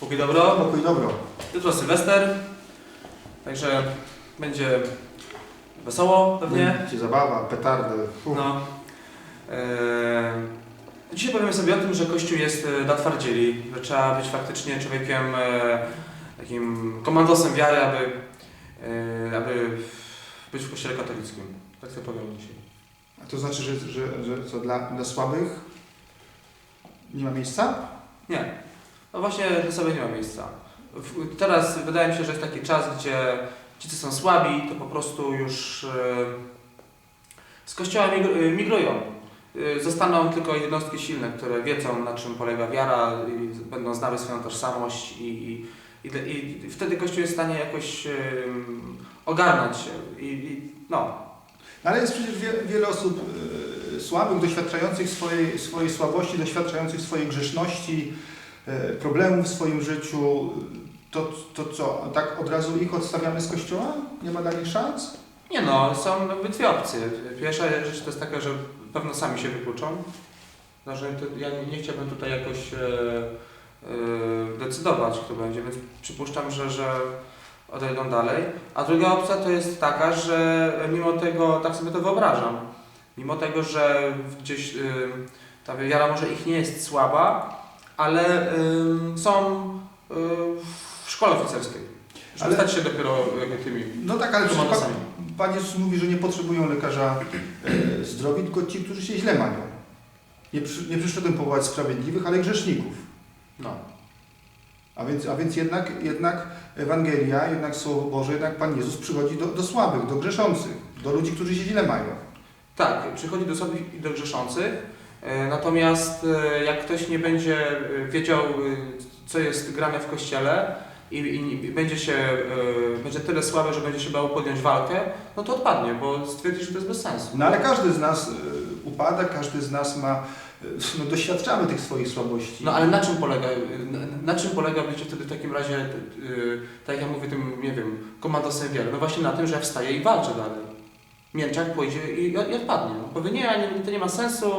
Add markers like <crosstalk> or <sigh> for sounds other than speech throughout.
Póki dobro. Pokój dobro. Jutro Sylwester, także będzie wesoło pewnie. Będzie zabawa, petardy. Uf. No. Eee, dzisiaj powiemy sobie o tym, że Kościół jest e, dla twardzieli, że trzeba być faktycznie człowiekiem e, takim komandosem wiary, aby, e, aby być w Kościele katolickim. Tak sobie powiem dzisiaj. A to znaczy, że, że, że co dla, dla słabych nie ma miejsca? Nie. No właśnie dla sobie nie ma miejsca. W, teraz wydaje mi się, że jest taki czas, gdzie ci, co są słabi, to po prostu już z kościoła migr- migrują. E, Zostaną tylko jednostki silne, które wiedzą, na czym polega wiara i będą znały swoją tożsamość i, i, i, i wtedy Kościół jest w stanie jakoś ogarnąć się. I, i, no, No ale jest przecież wie, wiele osób e, słabych, doświadczających swojej, swojej słabości, doświadczających swojej grzeszności, e, problemów w swoim życiu. To, to co, tak od razu ich odstawiamy z kościoła? Nie ma dla nich szans? Nie no, są opcje. Pierwsza rzecz to jest taka, że pewno sami się wykluczą. To ja nie, nie chciałbym tutaj jakoś e, e, decydować, kto będzie, więc przypuszczam, że, że odejdą dalej. A druga opcja to jest taka, że mimo tego, tak sobie to wyobrażam, mimo tego, że gdzieś e, ta wiara może ich nie jest słaba, ale są w szkole oficerskiej. Żeby Ale- stać się dopiero tymi No tak, ale komandosami. Pan Jezus mówi, że nie potrzebują lekarza e, zdrowi, tylko ci, którzy się źle mają. Nie, przy, nie przyszedłem powołać sprawiedliwych, ale grzeszników. No. A więc, a więc jednak, jednak Ewangelia, jednak Słowo Boże, jednak Pan Jezus przychodzi do, do słabych, do grzeszących, do ludzi, którzy się źle mają. Tak, przychodzi do słabych i do grzeszących. E, Natomiast e, jak ktoś nie będzie wiedział, e, co jest grane w kościele i, i, będzie się, e, będzie tyle słaby, że będzie się bał podjąć walkę, no to odpadnie, bo stwierdzi, że to jest bez sensu. No ale każdy z nas e, upada, każdy z nas ma, e, no doświadczamy tych swoich słabości. No ale na czym polega, na, na czym polega bycie wtedy w takim razie, e, tak jak ja mówię, tym, nie wiem, komandosem wiary? No właśnie na tym, że ja wstaję i walczę dalej. Mięczak pójdzie i, i odpadnie. Powie, nie, nie, to nie ma sensu,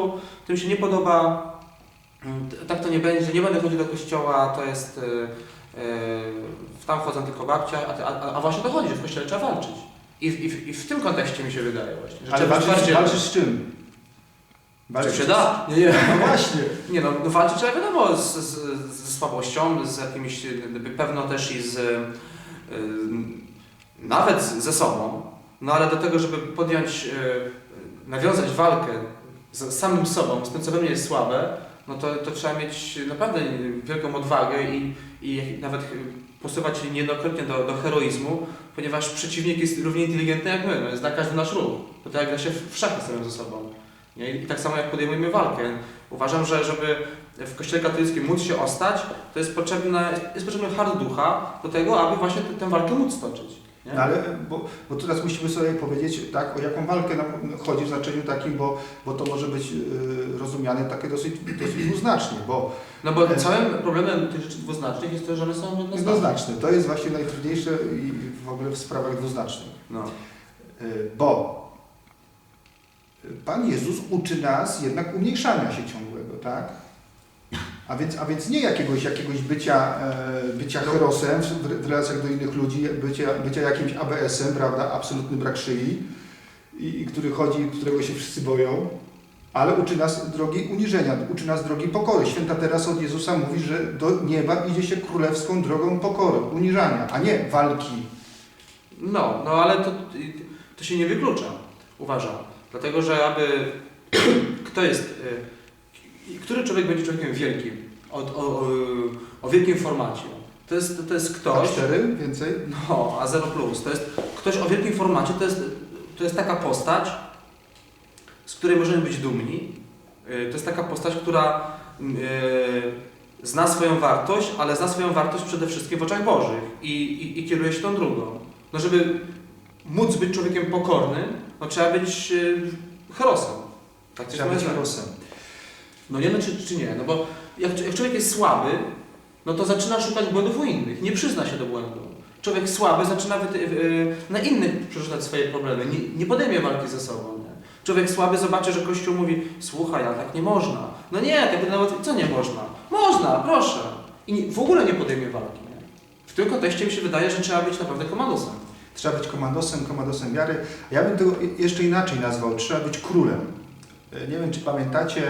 to mi się nie podoba, mm, tak to nie będzie, nie będę chodził do kościoła, to jest, e, tam chodzą tylko babcia, a, a, a właśnie to chodzi, że w kościele trzeba walczyć. I, w- i, I w tym kontekście mi się wydaje właśnie, że ale walczysz, twardzielem. walczysz z czym? Czy się da? Nie, nie. No <laughs> właśnie. Nie no, no walczyć trzeba wiadomo z, z, ze słabością, z jakimiś, pewno też i z, y, nawet ze sobą, no ale do tego, żeby podjąć, y, nawiązać walkę z samym sobą, z tym co we mnie jest słabe, no to, to trzeba mieć naprawdę wielką odwagę i, i nawet posuwać się niejednokrotnie do, do heroizmu, ponieważ przeciwnik jest równie inteligentny jak my, no, zna każdy nasz ruch. To tak jak gra się w szachy samym ze sobą. Nie? I tak samo jak podejmujemy walkę. Uważam, że żeby w Kościele katolickim móc się ostać, to jest potrzebne, jest potrzebny hard ducha do tego, aby właśnie tę- tę walkę móc toczyć. No ale, bo, bo teraz musimy sobie powiedzieć, tak, o jaką walkę nam chodzi w znaczeniu takim, bo, bo to może być y, rozumiane takie dosyć, dosyć dwuznacznie, bo No bo całym problemem tych rzeczy dwuznacznych jest to, że one są jednoznaczne. jednoznaczne, to jest właśnie najtrudniejsze i w ogóle w sprawach dwuznacznych. No. Y, Bo Pan Jezus uczy nas jednak umniejszania się ciągłego, tak? A więc, a więc nie jakiegoś, jakiegoś bycia, e, bycia herosem w, relacjach do innych ludzi, bycia, bycia jakimś ABS-em, prawda? Absolutny brak szyi, i, i który chodzi, którego się wszyscy boją, ale uczy nas drogi uniżenia, uczy nas drogi pokory. Święta Teresa od Jezusa mówi, że do nieba idzie się królewską drogą pokory, uniżania, a nie walki. No, no ale to, to się nie wyklucza, uważam. Dlatego, że aby kto jest, y, który człowiek będzie człowiekiem wielkim, o, o, o, wielkim formacie. To jest, to jest A ktoś, cztery więcej? No, a 0 plus. To jest ktoś o wielkim formacie, to jest, to jest taka postać, z której możemy być dumni. Yy, To jest taka postać, która yy, zna swoją wartość, ale zna swoją wartość przede wszystkim w oczach Bożych i, i, i kieruje się tą drugą. No, żeby móc być człowiekiem pokornym, no, trzeba być yy, herosem. Tak Trzeba być herosem. No nie, no czy, czy nie? No bo jak, jak człowiek jest słaby, no to zaczyna szukać błędów u innych, nie przyzna się do błędu. Człowiek słaby zaczyna yy, na innych przerzucać swoje problemy, nie, nie podejmie walki ze sobą. Nie? Człowiek słaby zobaczy, że Kościół mówi, słuchaj, a tak nie można. No nie, tak nawet, co nie można? Można, proszę. I nie, w ogóle nie podejmie walki. Nie? W tym kontekście mi się wydaje, że trzeba być naprawdę komandosem. Trzeba być komandosem, komandosem wiary. Ja bym tego jeszcze inaczej nazwał. Trzeba być królem. E, Nie wiem, czy pamiętacie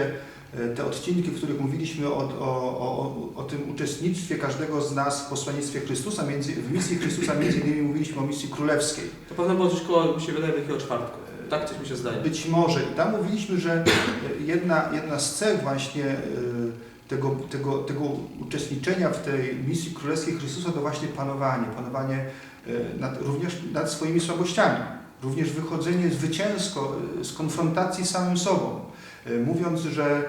te odcinki, w których mówiliśmy o, o, o, o tym uczestnictwie każdego z nas w posłannictwie Chrystusa, między, w misji Chrystusa, między innymi mówiliśmy o misji królewskiej. To pewno było coś koło, mi się wydaje, takiego czwartku. Tak coś mi się zdaje. Być może. I tam mówiliśmy, że e, jedna, jedna z cech właśnie e, tego, tego, tego uczestniczenia w tej misji królewskiej Chrystusa to właśnie panowanie. Panowanie e, nad, również nad swoimi słabościami. Również wychodzenie zwycięsko e, z konfrontacji z samym sobą. E, Mówiąc, że,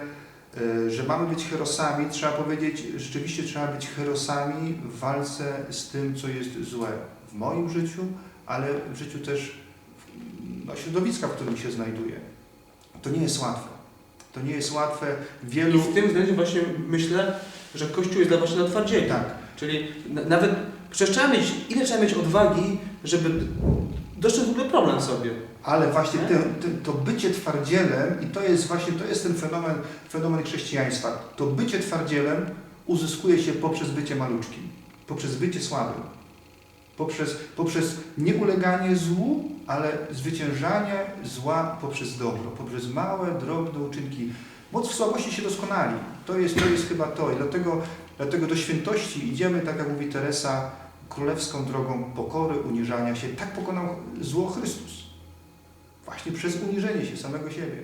e, że mamy być herosami, trzeba powiedzieć, rzeczywiście trzeba być herosami w walce z tym, co jest złe w moim życiu, ale w życiu też no, środowiska, w którym się znajduję. To nie jest łatwe. To nie jest łatwe. I Wielu... w tym względzie właśnie myślę, że Kościół jest dla właśnie na twardzieli. Tak. Czyli na, nawet przecież trzeba mieć, ile trzeba mieć odwagi, żeby dostrzec w ogóle problem sobie. Ale właśnie Nie? te, te, to bycie twardzielem, i to jest właśnie to jest ten fenomen, fenomen chrześcijaństwa. To bycie twardzielem uzyskuje się poprzez bycie maluczkim, poprzez bycie słabym, poprzez, poprzez nieuleganie złu, ale zwyciężanie zła poprzez dobro, poprzez małe, drobne uczynki. Moc w słabości się doskonali. To jest, to jest chyba to. I dlatego, dlatego do świętości idziemy, tak jak mówi Teresa, królewską drogą pokory, uniżania się. Tak pokonał zło Chrystus. Właśnie przez uniżenie się samego siebie.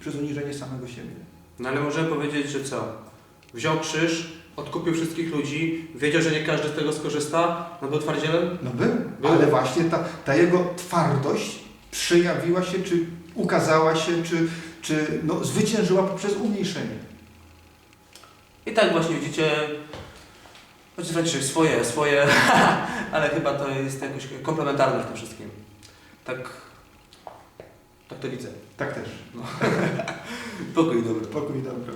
Przez uniżenie samego siebie. No ale możemy powiedzieć, że co? Wziął krzyż, odkupił wszystkich ludzi, wiedział, że nie każdy z tego skorzysta, no był twardzielem? No był, Był. ale właśnie ta, ta jego twardość przejawiła się, czy ukazała się, czy, czy no, zwyciężyła poprzez umniejszenie. I tak właśnie widzicie, choć znaczy swoje, swoje, <laughs> ale chyba to jest jakoś komplementarne w tym wszystkim. Tak, tak to widzę. Tak też. <laughs> Pokój dobry. Pokój dobro.